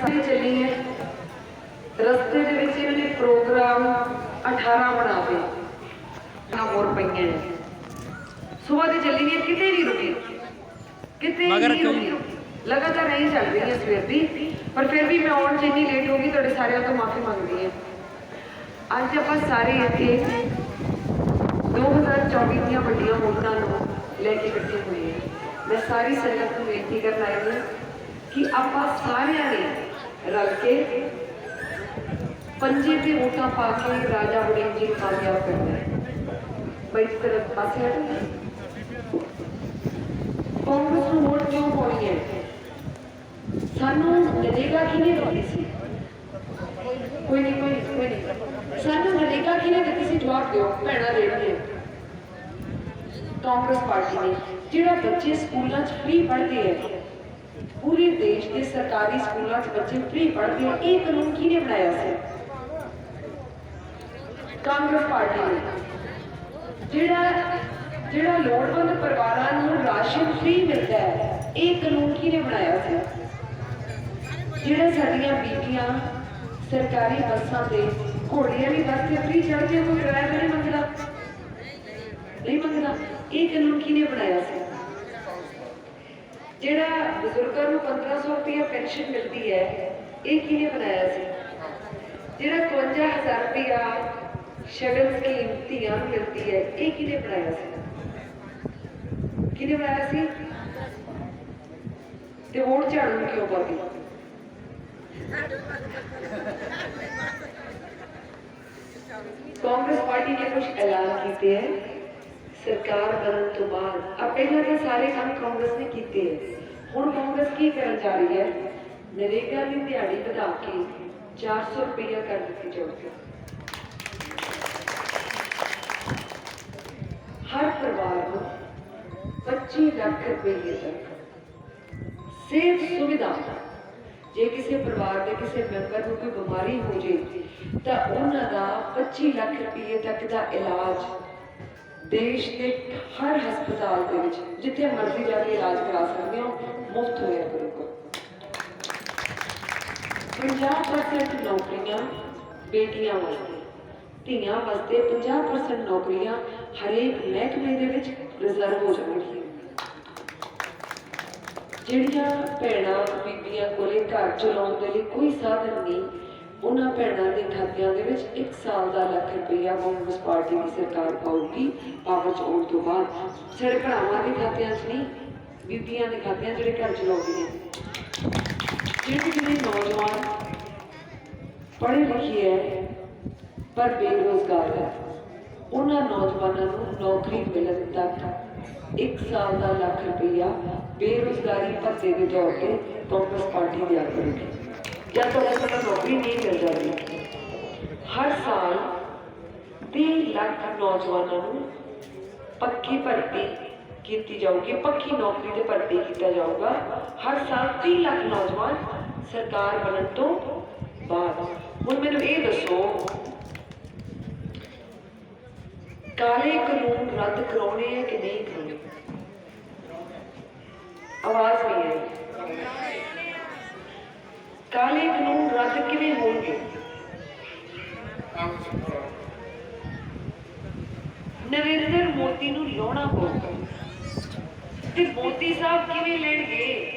ਸਾਰੇ ਚੱਲੀ ਹੈ। ਰਸਤੇ ਦੇ ਵਿੱਚ ਇਹਨਾਂ ਨੇ ਪ੍ਰੋਗਰਾਮ 18 ਬਣਾਵੇ ਨਾ ਹੋਰ ਪਈਆਂ ਨੇ। ਸਵੇਰ ਦੀ ਚੱਲੀ ਨਹੀਂ ਹੈ, ਕਿਤੇ ਨਹੀਂ ਰੁਕੀ। ਕਿਤੇ ਨਹੀਂ? ਰੁਕੀ। ਲਗਾਤਾਰ ਨਹੀਂ ਚੱਲ ਰਹੀ ਹੈ ਸਵੇਰ ਦੀ। ਪਰ ਫਿਰ ਵੀ ਮੈਂ ਆਉਣ 'ਚ ਇੰਨੀ ਲੇਟ ਹੋ ਗਈ ਤੁਹਾਡੇ ਸਾਰਿਆਂ ਤੋਂ ਮਾਫੀ ਮੰਗਦੀ ਹਾਂ। ਅੱਜ ਆਪਾਂ ਸਾਰੇ ਇੱਥੇ 2024 ਦੀਆਂ ਵੱਡੀਆਂ ਵੋਟਾਂ ਨੂੰ ਲੈ ਕੇ ਇਕੱਠੇ ਹੋਏ ਹਾਂ। ਮੈਂ ਸਾਰੀ ਸੰਗਤ ਨੂੰ ਬੇਨਤੀ ਕਰਨ ਹਾਂ ਕਿ ਆਪਾਂ ਸਾਰਿਆਂ ਨੇ ਰਲ ਕੇ ਪੰਜੇ ਤੇ ਵੋਟਾਂ ਪਾ ਕੇ ਰਾਜਾ ਵੜਿੰਗ ਜੀ ਕਾਮਯਾਬ ਕਰਨਾ ਹੈ ਬਈ ਇਸ ਪਾਸੇ ਹਟੋ ਕਾਂਗਰਸ ਨੂੰ ਵੋਟ ਕਿਉਂ ਪਾਉਣੀ ਹੈ? ਸਾਨੂੰ ਨਰੇਗਾ ਕਿਹਨੇ ਦਿੱਤੀ ਸੀ? ਕੋਈ ਨਹੀਂ, ਕੋਈ ਕੋਈ ਨਹੀਂ। ਸਾਨੂੰ ਨਰੇਗਾ ਕਿਹਨੇ ਦਿੱਤੀ ਸੀ? ਜਵਾਬ ਦਿਓ, ਭੈਣਾਂ ਰੇੜੀਆਂ। ਕਾਂਗਰਸ ਪਾਰਟੀ ਨੇ, ਜਿਹੜਾ ਬੱਚੇ ਸਕੂਲਾਂ 'ਚ ਫ੍ਰੀ ਪੜ੍ਹਦੇ ਹੈ ਪੂਰੇ ਦੇਸ਼ ਦੇ ਸਰਕਾਰੀ ਸਕੂਲਾਂ 'ਚ ਬੱਚੇ ਫ੍ਰੀ ਪੜ੍ਹਦੇ ਆ। ਇਹ ਕਾਨੂੰਨ ਕਿਹਨੇ ਬਣਾਇਆ ਸੀ? ਕਾਂਗਰਸ ਪਾਰਟੀ ਨੇ। ਜਿਹੜਾ ਜਿਹੜਾ ਲੋੜਵੰਦ ਪਰਿਵਾਰਾਂ ਨੂੰ ਰਾਸ਼ਨ ਫ੍ਰੀ ਮਿਲਦਾ ਹੈ, ਇਹ ਕਾਨੂੰਨ ਕਿਹਨੇ ਬਣਾਇਆ ਸੀ? ਜਿਹੜਾ ਸਾਡੀਆਂ ਬੀਬੀਆਂ ਸਰਕਾਰੀ ਬੱਸਾਂ ਤੇ ਘੋੜੀਆਂ ਦੀ ਬੱਸ ਤੇ ਫ੍ਰੀ ਚੜ੍ਹਦੀਆਂ ਕੋਈ ਕਿਰਾਇਆ ਨਹੀਂ ਮੰਗਦਾ? ਨਹੀਂ ਮੰਗਦਾ। ਇਹ ਕਾਨੂੰਨ ਕਿਹਨੇ ਬਣਾਇਆ ਸੀ? ਜਿਹੜਾ ਬਜ਼ੁਰਗਾਂ ਨੂੰ 1500 ਰੁਪਏ ਪੈਨਸ਼ਨ ਮਿਲਦੀ ਹੈ ਇਹ ਕਿਹਨੇ ਬਣਾਇਆ ਸੀ ਜਿਹੜਾ 51000 ਰੁਪਇਆ ਸ਼ਗਨ ਸਕੀਮ ਧੀਆਂ ਨੂੰ ਮਿਲਦੀ ਹੈ ਇਹ ਕਿਹਨੇ ਬਣਾਇਆ ਸੀ ਕਿਹਨੇ ਬਣਾਇਆ ਸੀ ਤੇ ਵੋਟ ਝਾੜੂ ਨੂੰ ਕਿਉਂ ਪਾਤੀ ਕਾਂਗਰਸ ਪਾਰਟੀ ਨੇ ਕੁਝ ਐਲਾਨ ਕੀਤੇ ਹੈ ਸਰਕਾਰ ਬਣਨ ਤੋਂ ਬਾਅਦ ਆ ਪਹਿਲਾਂ ਤਾਂ ਸਾਰੇ ਕੰਮ ਕਾਂਗਰਸ ਨੇ ਕੀਤੇ ਹੈ ਹੁਣ ਕਾਂਗਰਸ ਕੀ ਕਰਨ ਜਾ ਰਹੀ ਹੈ? ਨਰੇਗਾ ਦੀ ਦਿਹਾੜੀ ਵਧਾ ਕੇ 400 ਰੁਪਇਆ ਕਰ ਦਿੱਤੀ ਜਾਊਗੀ। ਹਰ ਪਰਿਵਾਰ ਨੂੰ 25 ਲੱਖ ਰੁਪਏ ਤੱਕ ਸਿਹਤ ਸੁਵਿਧਾ ਜੇ ਕਿਸੇ ਪਰਿਵਾਰ ਦੇ ਕਿਸੇ ਮੈਂਬਰ ਨੂੰ ਕੋਈ ਬਿਮਾਰੀ ਹੋ ਜੇ, ਤਾਂ ਉਹਨਾਂ ਦਾ 25 ਲੱਖ ਰੁਪਏ ਤੱਕ ਦਾ ਇਲਾਜ ਦੇਸ਼ ਦੇ ਹਰ ਹਸਪਤਾਲ ਦੇ ਵਿੱਚ ਜਿੱਥੇ ਮਰਜ਼ੀ ਜਾ ਕੇ ਇਲਾਜ ਕਰਾ ਸਕਦੇ ਹੋ, ਮੁਫਤ ਹੋਇਆ ਕਰੂਗਾ। 50% ਨੌਕਰੀਆਂ ਬੇਟੀਆਂ ਵਾਸਤੇ ਧੀਆਂ ਵਾਸਤੇ 50% ਨੌਕਰੀਆਂ ਹਰੇਕ ਮਹਿਕਮੇ ਦੇ ਵਿੱਚ ਰਿਜ਼ਰਵ ਹੋ ਜਾਣਗੀਆਂ। ਜਿਹੜੀਆਂ ਭੈਣਾਂ ਬੀਬੀਆਂ ਕੋਲੇ ਘਰ ਚਲਾਉਣ ਦੇ ਲਈ ਕੋਈ ਸਾਧਨ ਨਹੀਂ ਉਹਨਾਂ ਭੈਣਾਂ ਦੇ ਖਾਤਿਆਂ ਦੇ ਵਿੱਚ 1 ਸਾਲ ਦਾ ਲੱਖ ਰੁਪਈਆ ਕਾਂਗਰਸ ਪਾਰਟੀ ਦੀ ਸਰਕਾਰ ਪਾਊਗੀ ਪਾਵਰ ਚ ਆਉਣ ਤੋਂ ਬਾਅਦ। ਸਿਰ ਭਰਾਵਾਂ ਦੇ ਖਾਤਿਆਂ 'ਚ ਨਹੀਂ, ਬੀਬੀਆਂ ਦੇ ਖਾਤਿਆਂ ਜਿਹੜੇ ਘਰ ਚਲਾਉਂਦੇ ਚਲਾਉਂਦੀਆਂ ਜਿਹੜੇ ਜਿਹੜੇ ਨੌਜਵਾਨ ਪੜ੍ਹੇ ਲਿਖੇ ਹੈ ਪਰ ਬੇਰੋਜ਼ਗਾਰ ਹੈ ਉਹਨਾਂ ਨੌਜਵਾਨਾਂ ਨੂੰ ਨੌਕਰੀ ਮਿਲਣ ਤੱਕ 1 ਸਾਲ ਦਾ ਲੱਖ ਰੁਪਈਆ ਬੇਰੋਜ਼ਗਾਰੀ ਭੱਤੇ ਦੇ ਤੌਰ ਤੇ ਕਾਂਗਰਸ ਪਾਰਟੀ ਦਿਆ ਕਰੇਗੀ ਜਦ ਤੱਕ ਉਹਨਾਂ ਨੂੰ ਨੌਕਰੀ ਨਹੀਂ ਮਿਲ ਜਾਂਦੀ। ਹਰ ਸਾਲ 30 ਲੱਖ ਨੌਜਵਾਨਾਂ ਨੂੰ ਪੱਕੀ ਭਰਤੀ ਕੀਤੀ ਜਾਊਗੀ, ਪੱਕੀ ਨੌਕਰੀ ਤੇ ਭਰਤੀ ਕੀਤਾ ਜਾਊਗਾ। ਹਰ ਸਾਲ 30 ਲੱਖ ਨੌਜਵਾਨ ਸਰਕਾਰ ਬਣਨ ਤੋਂ ਬਾਅਦ। ਹੁਣ ਮੈਨੂੰ ਇਹ ਦੱਸੋ, ਕਾਲੇ ਕਾਨੂੰਨ ਰੱਦ ਕਰਾਉਣੇ ਹੈ ਕਿ ਨਹੀਂ ਕਰਾਉਣੇ? ਆਵਾਜ਼ ਨਹੀਂ ਆਈ। ਕਾਲੇ ਕਾਨੂੰਨ ਰੱਦ ਕਿਵੇਂ ਹੋਣਗੇ? ਨਰਿੰਦਰ ਮੋਦੀ ਨੂੰ ਲਾਉਣਾ ਪਊਗਾ। ਤੇ ਮੋਦੀ ਸਾਹਿਬ ਕਿਵੇਂ ਲੈਣਗੇ?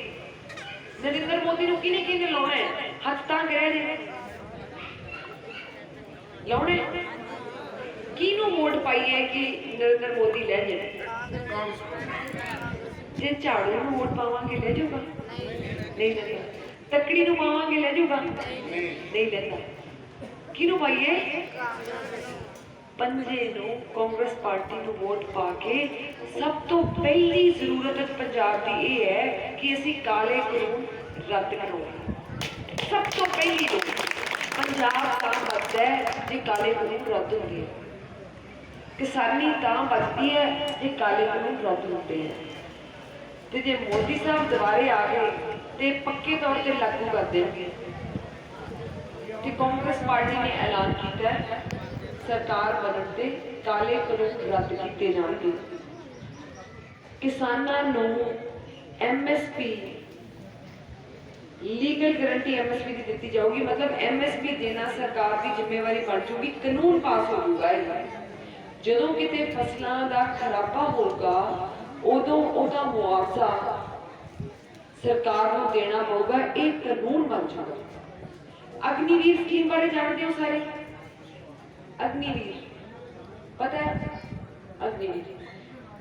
ਨਰਿੰਦਰ ਮੋਦੀ ਨੂੰ ਕਿਹਨੇ ਕਿਹਨੇ ਲਾਉਣਾ ਹੈ? ਹੱਥ ਤਾਂ ਕਰਿਆ ਜੇ ਲਾਉਣੇ ਕਿਹਨੂੰ ਵੋਟ ਪਾਈ ਹੈ ਕਿ ਨਰਿੰਦਰ ਮੋਦੀ ਲੈ ਜਾਣ? ਜੇ ਝਾੜੂ ਨੂੰ ਵੋਟ ਪਾਵਾਂਗੇ, ਲੈ ਜਾਊਗਾ। ਨਹੀਂ ਲੈਂਦਾ ਤੱਕੜੀ ਨੂੰ ਪਾਵਾਂਗੇ ਲੈ ਜਾਊਗਾ। ਨਹੀਂ। ਲੈਂਦਾ ਕਿਹਨੂੰ ਪਾਈਏ? ਪੰਜੇ ਨੂੰ ਕਾਂਗਰਸ ਪਾਰਟੀ ਨੂੰ ਵੋਟ ਪਾ ਕੇ ਸਭ ਤੋਂ ਪਹਿਲੀ ਜ਼ਰੂਰਤ ਪੰਜਾਬ ਦੀ ਇਹ ਹੈ ਕਿ ਅਸੀਂ ਕਾਲੇ ਕਾਨੂੰਨ ਰੱਦ ਕਰਾਉਣੇ ਸਭ ਤੋਂ ਪਹਿਲੀ ਲੋੜ। ਪੰਜਾਬ ਤਾਂ ਬਚਦਾ ਹੈ ਜੇ ਕਾਲੇ ਕਾਨੂੰਨ ਰੱਦ ਹੁੰਦੇ ਕਿਸਾਨੀ ਤਾਂ ਬਚਦੀ ਹੈ ਜੇ ਕਾਲੇ ਕਾਨੂੰਨ ਰੱਦ ਹੁੰਦੇ ਹੈ ਤੇ ਜੇ ਮੋਦੀ ਸਾਹਿਬ ਦੁਬਾਰੇ ਆ ਗਏ ਤੇ ਪੱਕੇ ਤੌਰ ਤੇ ਲਾਗੂ ਕਰ ਦੇਣਗੇ। ਤੇ ਕਾਂਗਰਸ ਪਾਰਟੀ ਨੇ ਐਲਾਨ ਕੀਤਾ ਸਰਕਾਰ ਬਣਨ ਤੇ ਕਾਲੇ ਕਾਨੂੰਨ ਰੱਦ ਕੀਤੇ ਜਾਣਗੇ। ਕਿਸਾਨਾਂ ਨੂੰ ਐਮਐਸਪੀ ਲੀਗਲ ਗਾਰੰਟੀ ਐਮਐਸਪੀ ਦੀ ਦਿੱਤੀ ਜਾਊਗੀ, ਮਤਲਬ ਐਮਐਸਪੀ ਦੇਣਾ ਸਰਕਾਰ ਦੀ ਜ਼ਿੰਮੇਵਾਰੀ ਬਣ ਜੂਗੀ, ਕਾਨੂੰਨ ਪਾਸ ਹੋ ਜੂਗਾ ਜਦੋਂ ਕਿਤੇ ਫਸਲਾਂ ਦਾ ਖਰਾਬਾ ਹੋਊਗਾ ਉਦੋਂ ਉਹਦਾ ਮੁਆਵਜ਼ਾ ਸਰਕਾਰ ਨੂੰ ਦੇਣਾ ਪਊਗਾ, ਇਹ ਕਾਨੂੰਨ ਬਣ ਜਾਊਗਾ। ਅਗਨੀਵੀਰ ਸਕੀਮ ਬਾਰੇ ਜਾਣਦੇ ਹੋ ਸਾਰੇ? ਅਗਨੀਵੀਰ ਪਤਾ ਹੈ? ਅਗਨੀਵੀਰ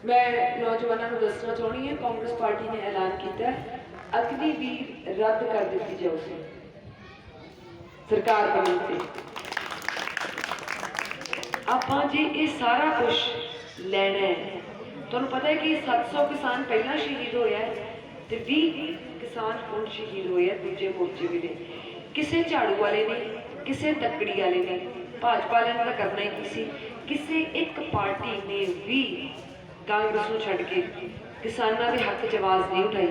ਮੈਂ ਨੌਜਵਾਨਾਂ ਨੂੰ ਦੱਸਣਾ ਚਾਹੁੰਦੀ ਹਾਂ, ਕਾਂਗਰਸ ਪਾਰਟੀ ਨੇ ਐਲਾਨ ਕੀਤਾ ਹੈ ਅਗਨੀਵੀਰ ਰੱਦ ਕਰ ਦਿੱਤੀ ਜਾਊਗੀ। ਸਰਕਾਰ ਬਣਨ ਤੇ। ਆਪਾਂ ਜੇ ਇਹ ਸਾਰਾ ਕੁਝ ਲੈਣਾ ਹੈ ਤੁਹਾਨੂੰ ਪਤਾ ਹੈ ਕਿ 700 ਕਿਸਾਨ ਪਹਿਲਾਂ ਸ਼ਹੀਦ ਹੋਇਆ ਹੈ ਤੇ 20 ਕਿਸਾਨ ਹੁਣ ਸ਼ਹੀਦ ਹੋਏ ਆ, ਦੂਜੇ ਮੋਰਚੇ ਵੀ ਨੇ। ਕਿਸੇ ਝਾੜੂ ਵਾਲੇ ਨੇ, ਕਿਸੇ ਤੱਕੜੀ ਵਾਲੇ ਨੇ, ਭਾਜਪਾ ਵਾਲਿਆਂ ਨੇ ਤਾਂ ਕਰਨਾ ਹੀ ਕੀ ਸੀ? ਕਿਸੇ ਇੱਕ ਪਾਰਟੀ ਨੇ ਵੀ ਕਾਂਗਰਸ ਨੂੰ ਛੱਡ ਕੇ ਕਿਸਾਨਾਂ ਦੇ ਹੱਕ 'ਚ ਆਵਾਜ਼ ਨਹੀਂ ਉਠਾਈ।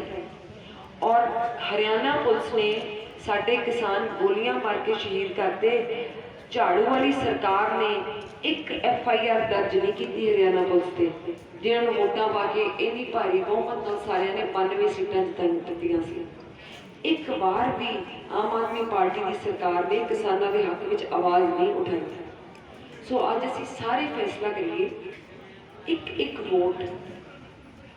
ਔਰ ਹਰਿਆਣਾ ਪੁਲਿਸ ਨੇ ਸਾਡੇ ਕਿਸਾਨ ਗੋਲੀਆਂ ਮਾਰ ਕੇ ਸ਼ਹੀਦ ਕਰਦੇ ਝਾੜੂ ਵਾਲੀ ਸਰਕਾਰ ਨੇ ਇੱਕ ਐਫ ਆਈ ਆਰ ਦਰਜ ਨਹੀਂ ਕੀਤੀ ਹਰਿਆਣਾ ਪੁਲਿਸ ਤੇ ਜਿਨ੍ਹਾਂ ਨੂੰ ਵੋਟਾਂ ਪਾ ਕੇ ਇੰਨੀ ਭਾਰੀ ਬਹੁਮਤ ਨਾਲ ਸਾਰਿਆਂ ਨੇ 92 ਸੀਟਾਂ ਜਿੱਤਣ ਸੀ। ਇੱਕ ਵਾਰ ਵੀ ਆਮ ਆਦਮੀ ਪਾਰਟੀ ਦੀ ਸਰਕਾਰ ਨੇ ਕਿਸਾਨਾਂ ਦੇ ਹੱਕ ਵਿੱਚ ਆਵਾਜ਼ ਨਹੀਂ ਉਠਾਈ। ਸੋ ਅੱਜ ਅਸੀਂ ਸਾਰੇ ਫੈਸਲਾ ਕਰੀਏ, ਇੱਕ ਇੱਕ ਵੋਟ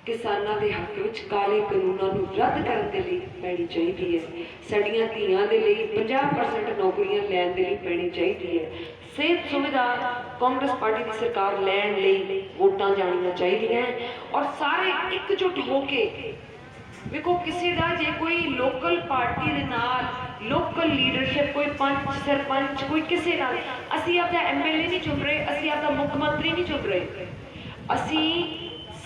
ਕਿਸਾਨਾਂ ਦੇ ਹੱਕ ਵਿੱਚ ਕਾਲੇ ਕਾਨੂੰਨਾਂ ਨੂੰ ਰੱਦ ਕਰਨ ਦੇ ਲਈ ਪੈਣੀ ਚਾਹੀਦੀ ਹੈ। ਸਾਡੀਆਂ ਧੀਆਂ ਦੇ ਲਈ 50% ਨੌਕਰੀਆਂ ਲੈਣ ਦੇ ਲਈ ਪੈਣੀ ਚਾਹੀਦੀ ਹੈ। ਸਿਹਤ ਸੁਵਿਧਾ ਕਾਂਗਰਸ ਪਾਰਟੀ ਦੀ ਸਰਕਾਰ ਲੈਣ ਲਈ ਵੋਟਾਂ ਜਾਣੀਆਂ ਚਾਹੀਦੀਆਂ ਔਰ ਸਾਰੇ ਇਕਜੁੱਟ ਹੋ ਕੇ ਵੇਖੋ ਕਿਸੇ ਦਾ ਜੇ ਕੋਈ ਲੋਕਲ ਪਾਰਟੀ ਦੇ ਨਾਲ, ਲੋਕਲ ਲੀਡਰਸ਼ਿਪ ਕੋਈ ਪੰਚ, ਸਰਪੰਚ, ਕੋਈ ਕਿਸੇ ਨਾਲ, ਅਸੀਂ ਆਪਦਾ ਐਮਐਲਏ ਨਹੀਂ ਚੁਣ ਰਹੇ, ਅਸੀਂ ਆਪਦਾ ਮੁੱਖ ਮੰਤਰੀ ਨਹੀਂ ਚੁਣ ਰਹੇ। ਅਸੀਂ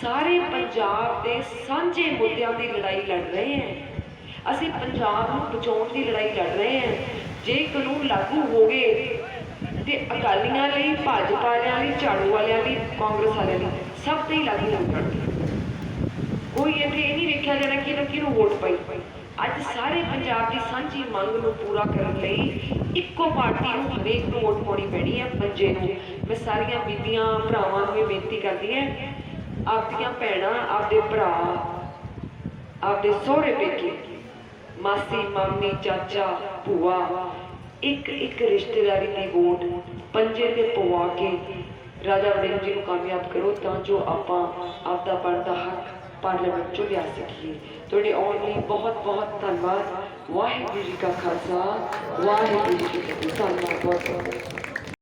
ਸਾਰੇ ਪੰਜਾਬ ਦੇ ਸਾਂਝੇ ਮੁੱਦਿਆਂ ਦੀ ਲੜਾਈ ਲੜ ਰਹੇ ਹਾਂ। ਅਸੀਂ ਪੰਜਾਬ ਨੂੰ ਬਚਾਉਣ ਦੀ ਲੜਾਈ ਲੜ ਰਹੇ ਹਾਂ। ਜੇ ਕਾਨੂੰਨ ਲਾਗੂ ਹੋ ਗਏ ਤੇ ਅਕਾਲੀਆਂ ਲਈ, ਭਾਜਪਾ ਵਾਲਿਆਂ ਲਈ, ਝਾੜੂ ਵਾਲਿਆਂ ਲਈ, ਕਾਂਗਰਸ ਵਾਲਿਆਂ ਲਈ, ਸਭ ਤੇ ਹੀ ਲਾਗੂ ਹੋ ਜਾਣਗੇ ਕੋਈ ਇੱਥੇ ਇਹ ਨਹੀਂ ਵੇਖਿਆ ਜਾਣਾ ਕਿ ਇਹਨੂੰ ਕਿਹਨੂੰ ਵੋਟ ਪਾਈ। ਅੱਜ ਸਾਰੇ ਪੰਜਾਬ ਦੀ ਸਾਂਝੀ ਮੰਗ ਨੂੰ ਪੂਰਾ ਕਰਨ ਲਈ ਇੱਕੋ ਪਾਰਟੀ ਨੂੰ ਹਰੇਕ ਨੂੰ ਵੋਟ ਪਾਉਣੀ ਪੈਣੀ ਹੈ ਪੰਜੇ ਨੂੰ। ਮੈਂ ਸਾਰੀਆਂ ਬੀਬੀਆਂ, ਭਰਾਵਾਂ ਨੂੰ ਇਹ ਬੇਨਤੀ ਕਰਦੀ ਹਾਂ, ਆਪਦੀਆਂ ਭੈਣਾਂ, ਆਪਦੇ ਭਰਾ, ਆਪਦੇ ਸਹੁਰੇ ਪੇਕੇ, ਮਾਸੀ, ਮਾਮੀ, ਚਾਚਾ, ਭੂਆ ਇੱਕ ਇੱਕ ਰਿਸ਼ਤੇਦਾਰੀ ਦੀ ਵੋਟ ਪੰਜੇ ਤੇ ਪਵਾ ਕੇ ਰਾਜਾ ਵੜਿੰਗ ਜੀ ਨੂੰ ਕਾਮਯਾਬ ਕਰੋ ਤਾਂ ਜੋ ਆਪਾਂ ਆਪਦਾ ਬਣਦਾ ਹੱਕ ਪਾਰਲੀਮੈਂਟ ਚੋਂ ਲਿਆ ਸਕੀਏ ਤੁਹਾਡੇ ਆਉਣ ਲਈ ਬਹੁਤ ਬਹੁਤ ਧੰਨਵਾਦ ਵਾਹਿਗੁਰੂ ਜੀ ਕਾ ਖਾਲਸਾ ਵਾਹਿਗੁਰੂ ਜੀ ਕੀ ਫਤਿਹ ਧੰਨਵਾਦ ਬਹੁਤ ਬਹੁਤ